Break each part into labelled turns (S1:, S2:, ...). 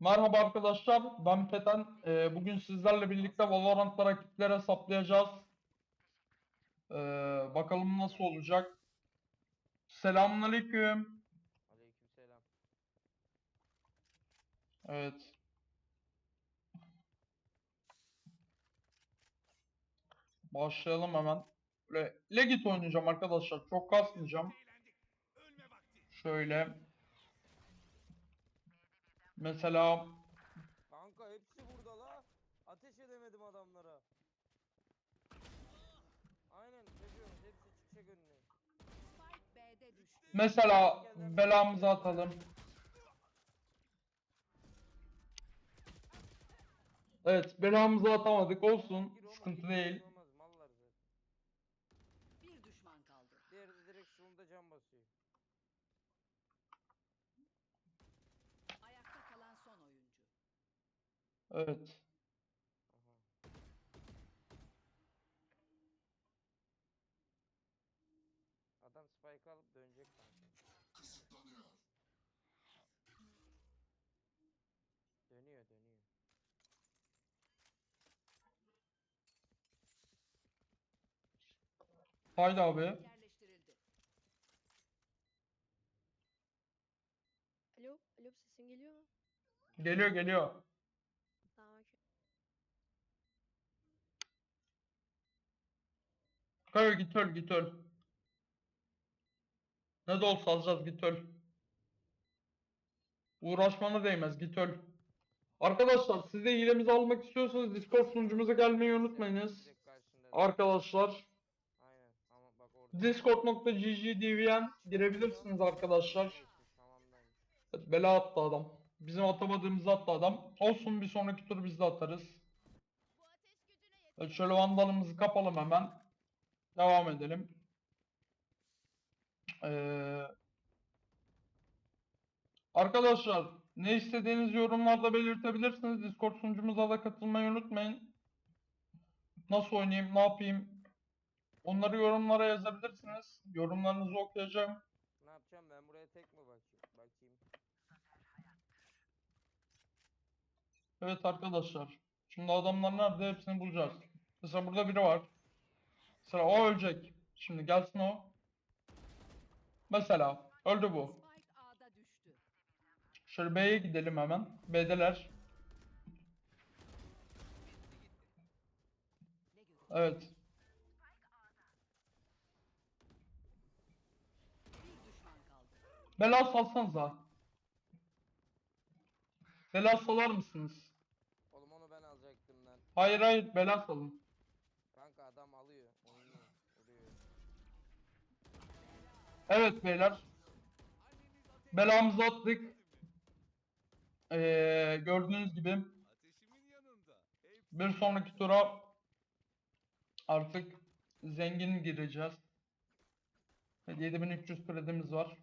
S1: Merhaba arkadaşlar, ben Peten. Ee, bugün sizlerle birlikte Valorant'ta rakipleri hesaplayacağız. Ee, bakalım nasıl olacak. Selamünaleyküm.
S2: Aleykümselam.
S1: Evet. Başlayalım hemen. Böyle Legit oynayacağım arkadaşlar. Çok kasmayacağım. Şöyle. Mesela
S2: Kanka hepsi burada la. Ateş edemedim adamlara. Aynen çocuğum hepsi çıkacak önüne.
S3: Spike B'de düştü.
S1: Mesela belamızı atalım. Evet belamızı atamadık olsun. Sıkıntı değil. Evet.
S2: Aha. Adam spike alıp dönecek kanka. Dönüyor dönüyor.
S1: Haydi abi.
S3: Yerleştirildi.
S4: Alo, alo sesin geliyor mu?
S1: Geliyor geliyor.
S4: Tamam okey.
S1: Kaya git öl git öl. Ne de olsa alacağız git öl. Uğraşmana değmez git öl. Arkadaşlar siz de hilemizi almak istiyorsanız Discord sunucumuza gelmeyi unutmayınız. Arkadaşlar discord.ggdvn girebilirsiniz arkadaşlar. Evet, bela attı adam. Bizim atamadığımızı attı adam. Olsun bir sonraki tur biz de atarız. Evet, şöyle vandalımızı kapalım hemen. Devam edelim. Ee, arkadaşlar ne istediğiniz yorumlarda belirtebilirsiniz. Discord sunucumuza da katılmayı unutmayın. Nasıl oynayayım, ne yapayım? Onları yorumlara yazabilirsiniz. Yorumlarınızı okuyacağım.
S2: Ne yapacağım ben buraya tek mi bakayım? Bakayım.
S1: Evet arkadaşlar. Şimdi adamlar nerede hepsini bulacağız. Mesela burada biri var. Mesela o ölecek. Şimdi gelsin o. Mesela öldü bu. Şöyle B'ye gidelim hemen. B'deler. Evet. Bela salsanıza. Bela salar mısınız?
S2: Oğlum onu ben alacaktım lan.
S1: Hayır hayır bela salın.
S2: Kanka adam alıyor. Oynuyor. Vuruyor.
S1: Evet beyler. Belamızı attık. Ee, gördüğünüz gibi bir sonraki tura artık zengin gireceğiz. Evet, 7300 kredimiz var.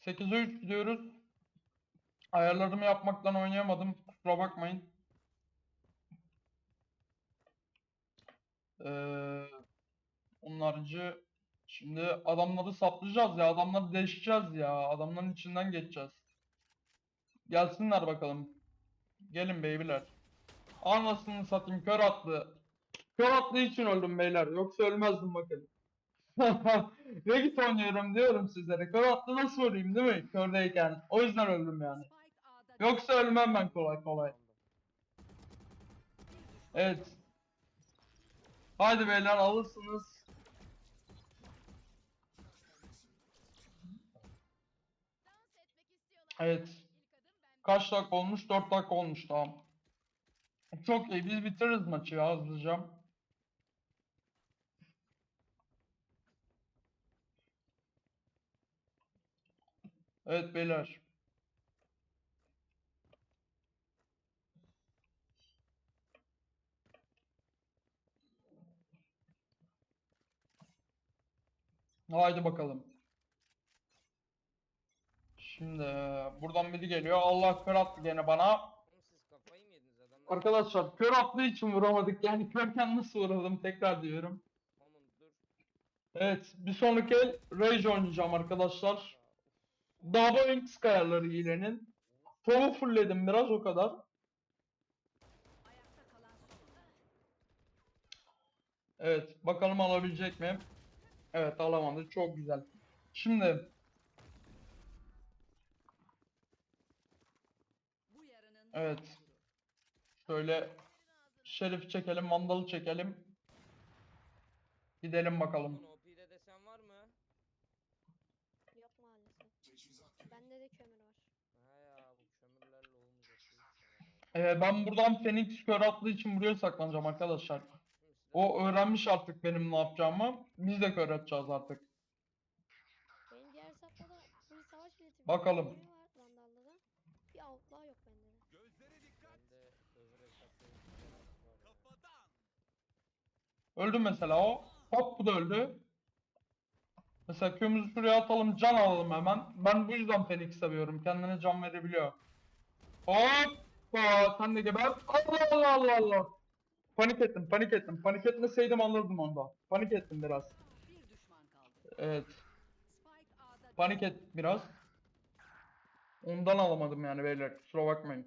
S1: 8'e 3 gidiyoruz. Ayarlarımı yapmaktan oynayamadım. Kusura bakmayın. Ee, onun şimdi adamları saplayacağız ya. Adamları deşeceğiz ya. Adamların içinden geçeceğiz. Gelsinler bakalım. Gelin beybiler. Anasını satayım kör attı. Kör attığı için öldüm beyler. Yoksa ölmezdim bakın. Regit oynuyorum diyorum sizlere. Kör attı nasıl öleyim değil mi? Kördeyken. O yüzden öldüm yani. Yoksa ölmem ben kolay kolay. Evet. Haydi beyler alırsınız. Evet. Kaç dakika olmuş? 4 dakika olmuş tamam. Çok iyi. Biz bitiririz maçı ya hızlıca. Evet beyler. Haydi bakalım. Şimdi buradan biri geliyor. Allah kör attı gene bana.
S2: Oğlum siz kafayı mı yediniz adamlar?
S1: Arkadaşlar kör attığı için vuramadık. Yani körken nasıl vuralım tekrar diyorum.
S2: Oğlum dur.
S1: Evet bir sonraki el Rage oynayacağım arkadaşlar. Dava Inks ayarları hilenin. Solu fullledim biraz o kadar. Evet bakalım alabilecek mi? Evet alamadı çok güzel. Şimdi
S3: Bu yarının
S1: Evet. şöyle Şerif çekelim, Vandalı çekelim. Gidelim bakalım.
S2: OP'de desen var mı?
S4: Yok maalesef. Bende de kömür var.
S2: Ha ya bu kömürlerle olmayacak.
S1: Ee, ben buradan Phoenix kör attığı için buraya saklanacağım arkadaşlar. O öğrenmiş artık benim ne yapacağımı. Biz de kör atacağız artık.
S4: Benim diğer hesapta da full savaş bileti. bir
S1: Bakalım.
S4: kömür var Vandal'da da. Bir outlaw yok bende de.
S5: Gözlere dikkat.
S2: Bende öbür hesapta bir şeyler var ya.
S5: Kafadan.
S1: Öldü mesela o. Hop bu da öldü. Mesela köyümüzü şuraya atalım, can alalım hemen. Ben bu yüzden Phoenix seviyorum. Kendine can verebiliyor. Hoppa sen de geber. Allah Allah Allah Allah. Panik ettim, panik ettim. Panik etmeseydim alırdım onda. Panik ettim biraz. Evet. Panik et biraz. Ondan alamadım yani beyler. Kusura bakmayın.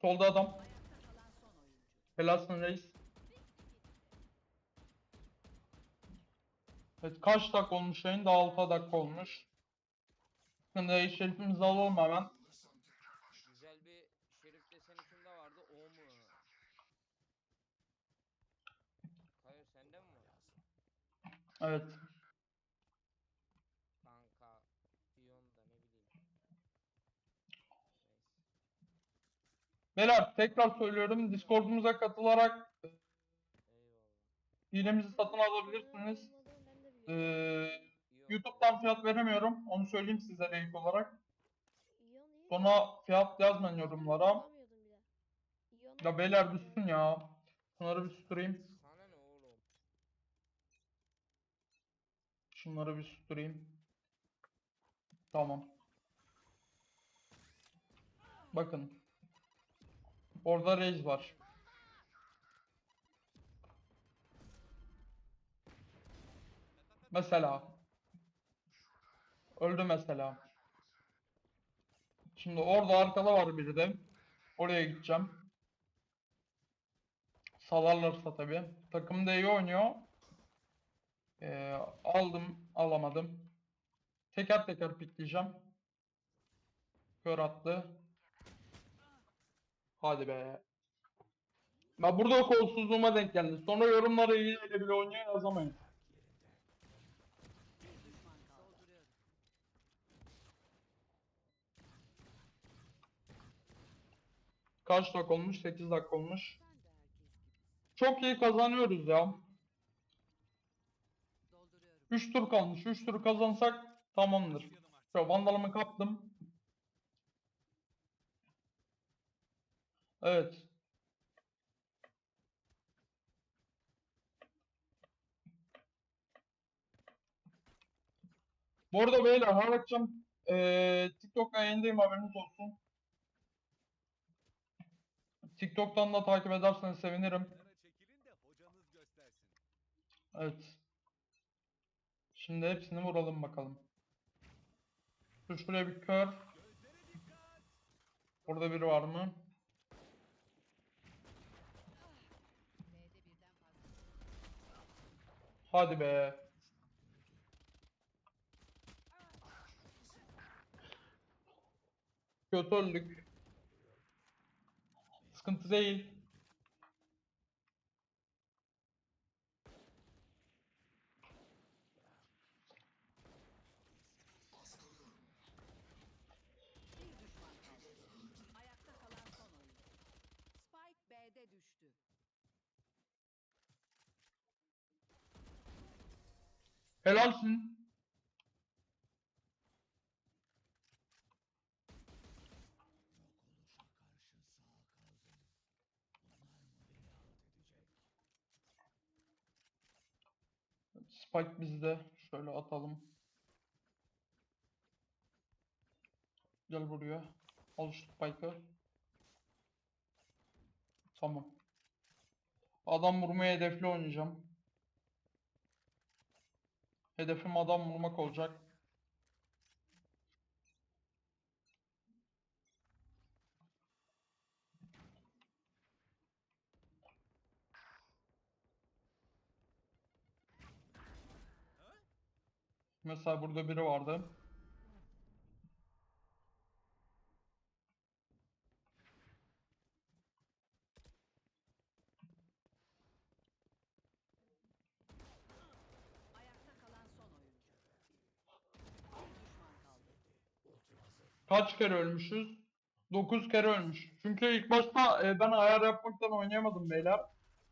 S1: Solda adam. Helalsin reis. Evet kaç dakika olmuş yayın? Daha 6 dakika olmuş. Şimdi şerifimizi alalım hemen.
S2: Güzel bir şerif deseni kimde vardı? O mu? Hayır sende mi var?
S1: Evet.
S2: Kanka. Piyon da ne bileyim. Neyse.
S1: Beyler tekrar söylüyorum. Discord'umuza katılarak e, hilemizi satın alabilirsiniz. Ee. YouTube'dan fiyat veremiyorum. Onu söyleyeyim size ilk olarak. Sonra fiyat yazmayın yorumlara. Ya beyler susun ya. Şunları bir
S2: oğlum?
S1: Şunları bir susturayım. Tamam. Bakın. Orada Raze var. Mesela. Öldü mesela. Şimdi orada arkada var biri de. Oraya gideceğim. Salarlarsa tabii. Takım da iyi oynuyor. Ee, aldım, alamadım. Teker teker pikleyeceğim. Kör attı. Hadi be. Ben burada kolsuzluğuma denk geldi. Sonra yorumlara iyi ile bile oynuyor yazamayın. Kaç dakika olmuş? 8 dakika olmuş. Çok iyi kazanıyoruz ya.
S3: Dolduruyorum.
S1: 3 tur kalmış. 3 tur kazansak tamamdır. Şu vandalımı kaptım. Evet. Bu arada beyler her akşam eee TikTok'ta yayındayım haberiniz olsun. TikTok'tan da takip ederseniz sevinirim. Evet. Şimdi hepsini vuralım bakalım. Dur şuraya bir kör. Orada biri var mı? Hadi be. Kötü. Sıkıntı değil.
S3: Bir düşman kaldı. Ayakta kalan son oyuncu. Spike B'de düştü.
S1: Helalsin. Spike bizde. Şöyle atalım. Gel buraya. Al şu Spike'ı. Tamam. Adam vurmaya hedefli oynayacağım. Hedefim adam vurmak olacak. Mesela burada biri vardı. Kaç kere ölmüşüz? 9 kere ölmüş. Çünkü ilk başta e, ben ayar yapmaktan oynayamadım beyler.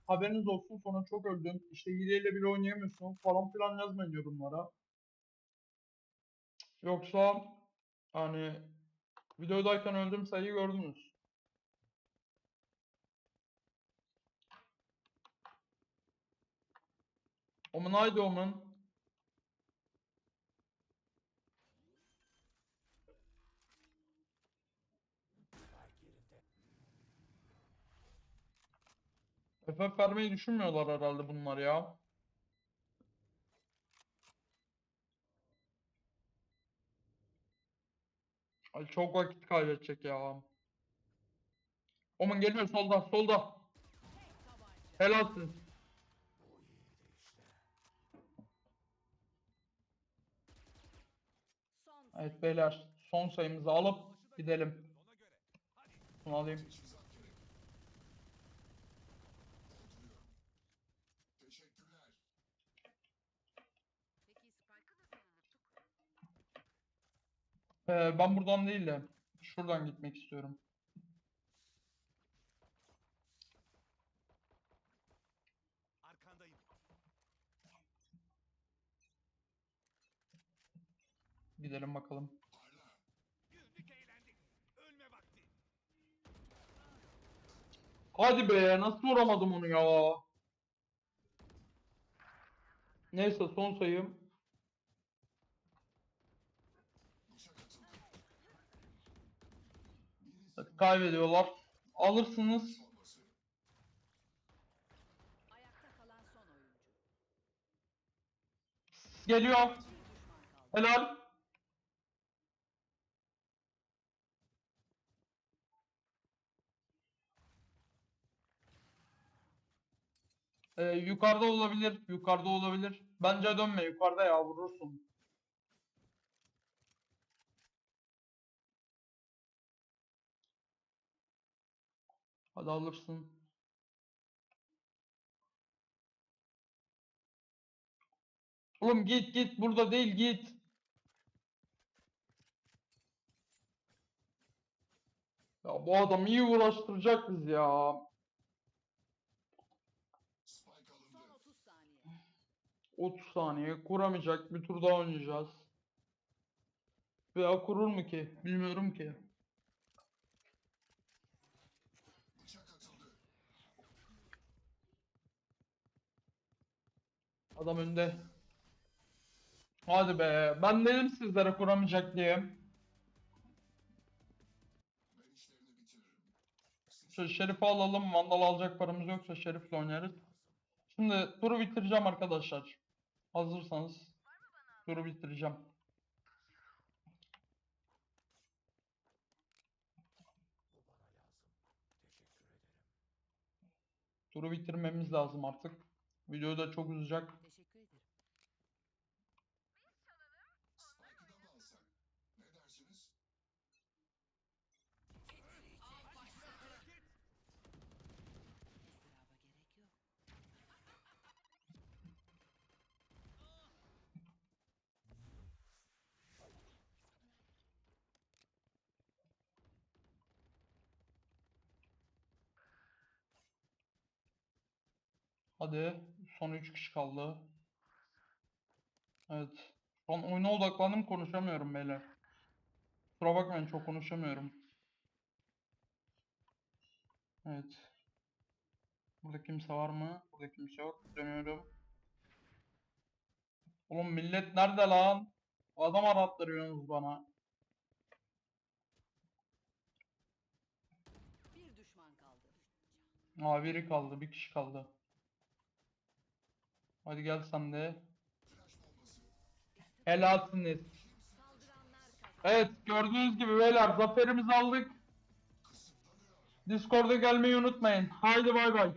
S1: Haberiniz olsun sonra çok öldüm. İşte hileyle bile oynayamıyorsun falan filan yazmayın yorumlara. Yoksa hani videodayken öldüğüm sayıyı gördünüz. Omen haydi Omen. FF vermeyi düşünmüyorlar herhalde bunlar ya. Ay çok vakit kaybedecek ya. Omen geliyor solda solda. Helalsin. Evet beyler son sayımızı alıp gidelim. Şunu alayım.
S3: Peki Spike'ı nasıl unuttuk?
S1: Ee, ben buradan değil de şuradan gitmek istiyorum.
S5: Arkandayım.
S1: Gidelim bakalım.
S5: Güldük eğlendik. Ölme vakti.
S1: Hadi be nasıl vuramadım onu ya. Neyse son sayım. Kaybediyorlar. Alırsınız.
S3: Ayakta kalan son oyuncu.
S1: Geliyor. Helal. Ee, yukarıda olabilir. Yukarıda olabilir. Bence dönme. Yukarıda ya vurursun. Hadi alırsın. Oğlum git git. Burada değil git. Ya bu adam iyi uğraştıracak biz ya.
S3: Son 30 saniye.
S1: 30 saniye kuramayacak. Bir tur daha oynayacağız. Veya kurur mu ki? Bilmiyorum ki. Adam önde. Hadi be. Ben dedim sizlere kuramayacak diye. Şu Şerif'i alalım. Vandal alacak paramız yoksa Şerif'le oynarız. Şimdi turu bitireceğim arkadaşlar. Hazırsanız turu bitireceğim. Turu bitirmemiz lazım artık. Video da çok uzayacak.
S3: Teşekkür ederim.
S1: Hadi. Son 3 kişi kaldı. Evet. An oyuna odaklandım konuşamıyorum beyler. Kusura bakmayın çok konuşamıyorum. Evet. Burada kimse var mı? Burada kimse yok. Dönüyorum. Oğlum millet nerede lan? Adam arattırıyorsunuz bana.
S3: Bir düşman kaldı.
S1: Aa biri kaldı. Bir kişi kaldı. Hadi gel sen de. Helalsiniz. Evet gördüğünüz gibi beyler zaferimizi aldık. Discord'a gelmeyi unutmayın. Haydi bay bay.